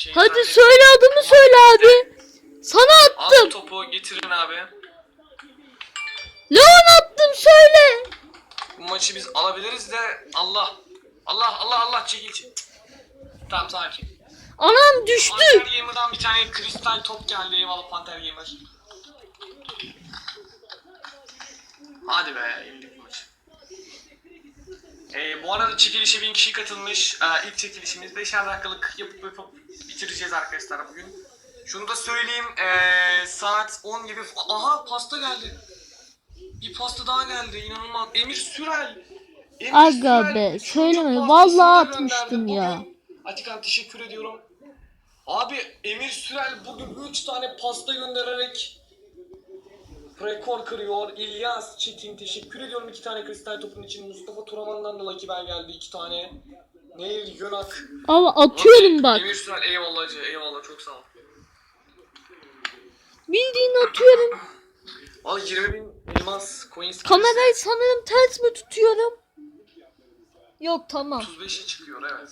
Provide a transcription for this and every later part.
Şey Hadi söyle adımı söyle abi. Sana attım. bu topu getirin abi. Leon attım söyle. Bu maçı biz alabiliriz de Allah. Allah Allah Allah çekil çekil. Tamam sakin. Anam düştü. Panter Gamer'dan bir tane kristal top geldi. Eyvallah Panter Gamer. Hadi be yenildik bu arada çekilişe bin kişi katılmış. Ee, ilk çekilişimiz 5'er dakikalık yapıp yapıp bitireceğiz arkadaşlar bugün. Şunu da söyleyeyim. ee, saat 10 gibi... Aha pasta geldi. Bir pasta daha geldi. İnanılmaz. Emir Sürel. Emir Aga Sürel be, söyleme. Vallahi atmıştım ya. Atikan teşekkür ediyorum. Abi Emir Sürel bugün 3 tane pasta göndererek rekor kırıyor. İlyas Çetin teşekkür ediyorum 2 tane kristal topun için. Mustafa Turaman'dan da Lucky Bell geldi 2 tane. Neil Yönak. Abi atıyorum bak. Emir Sürel eyvallah hacı eyvallah çok sağ ol. Bildiğin atıyorum. Ay 20 bin elmas coins. Kamerayı sanırım ters mi tutuyorum? Yok tamam. 35'e çıkıyor evet.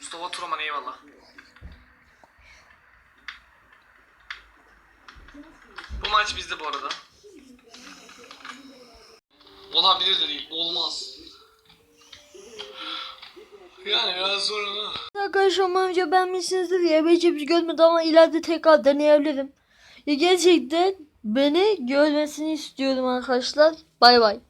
Mustafa Turaman eyvallah. Maç bizde bu arada. Olabilir de değil, olmaz. Yani biraz zor ama. Arkadaşlar video beğenmişsinizdir. Ya hiç bir görmedi ama ileride tekrar deneyebilirim. Ya gerçekten beni görmesini istiyorum arkadaşlar. Bay bay.